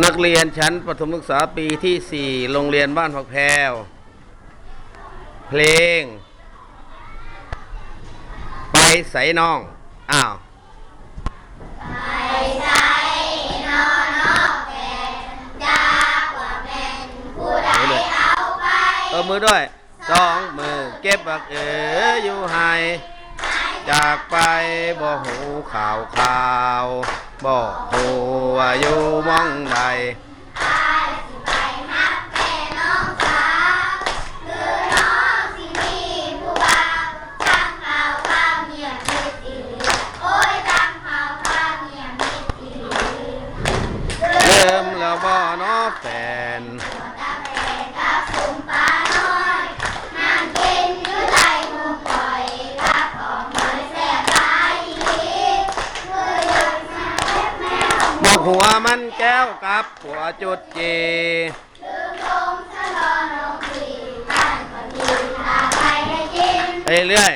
นักเรียนชั้นประถมศึกษาปีที่ 4 โรงเรียนบ้านผักแพรวเพลง ไปใส่น้อง อ้าวเออมือด้วยสองมือเก็บบักเอออยู่ไฮจากไปบ่หูข่าวข่าว บ่หูว่าอยู่หมองใดเริ่มแล้วบ่เนอแฟน กหัวมันแก้วกับหัวจุดเจไปเรื่อย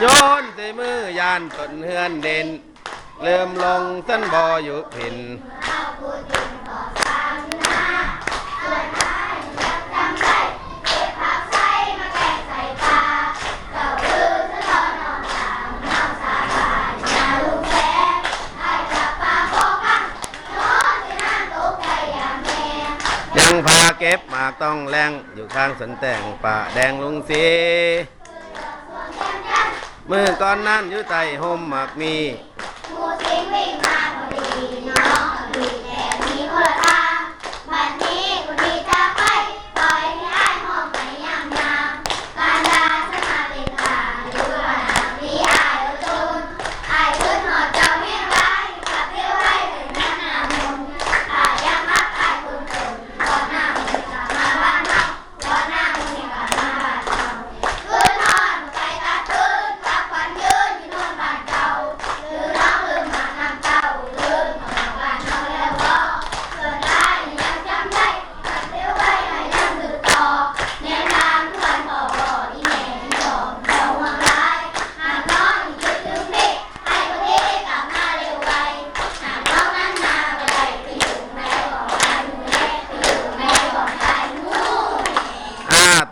โยนใส่มือยานตนเฮือนเด่นเริ่มลงสั้นบออยู่ผิน เก็บหมากต้องแรงอยู่ข้างสวนแต่งป่าแดงลุงสีมือก่อนนั้นอยู่ใต้ห่มหมากมี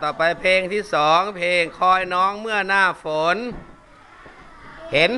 ต่อไปเพลงที่สองเพลงคอยน้องเมื่อหน้าฝน เห็น